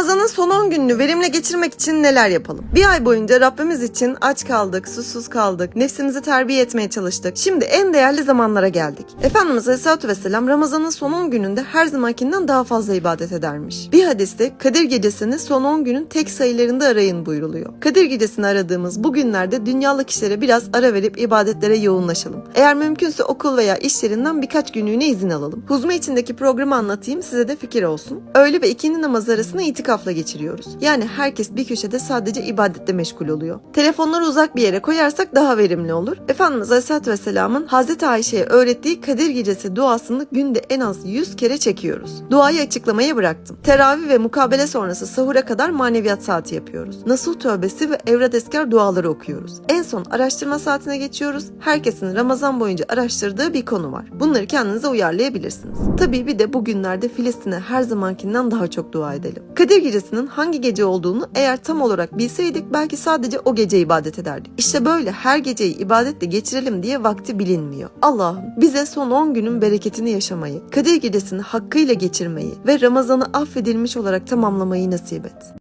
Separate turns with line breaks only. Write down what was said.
Ramazan'ın son 10 gününü verimli geçirmek için neler yapalım? Bir ay boyunca Rabbimiz için aç kaldık, susuz kaldık, nefsimizi terbiye etmeye çalıştık. Şimdi en değerli zamanlara geldik. Efendimiz Aleyhisselatü Vesselam Ramazan'ın son 10 gününde her zamankinden daha fazla ibadet edermiş. Bir hadiste Kadir Gecesi'ni son 10 günün tek sayılarında arayın buyruluyor. Kadir Gecesi'ni aradığımız bu günlerde dünyalık işlere biraz ara verip ibadetlere yoğunlaşalım. Eğer mümkünse okul veya iş yerinden birkaç günlüğüne izin alalım. Huzme içindeki programı anlatayım size de fikir olsun. Öğle ve ikindi namazı arasını itikafla geçiriyoruz. Yani herkes bir köşede sadece ibadetle meşgul oluyor. Telefonları uzak bir yere koyarsak daha verimli olur. Efendimiz Aleyhisselatü Vesselam'ın Hazreti Ayşe'ye öğrettiği Kadir Gecesi duasını günde en az 100 kere çekiyoruz. Duayı açıklamaya bıraktım. Teravih ve mukabele sonrası sahura kadar maneviyat saati yapıyoruz. Nasuh tövbesi ve evradeskar duaları okuyoruz. En son araştırma saatine geçiyoruz. Herkesin Ramazan boyunca araştırdığı bir konu var. Bunları kendinize uyarlayabilirsiniz. Tabii bir de bugünlerde Filistin'e her zamankinden daha çok dua edelim. Kadir Gecesi'nin hangi gece olduğunu eğer tam olarak bilseydik belki sadece o gece ibadet ederdik. İşte böyle her geceyi ibadetle geçirelim diye vakti bilinmiyor. Allah'ım bize son 10 günün bereketini yaşamayı, Kadir Gecesi'ni hakkıyla geçirmeyi ve Ramazan'ı affedilmiş olarak tamamlamayı nasip et.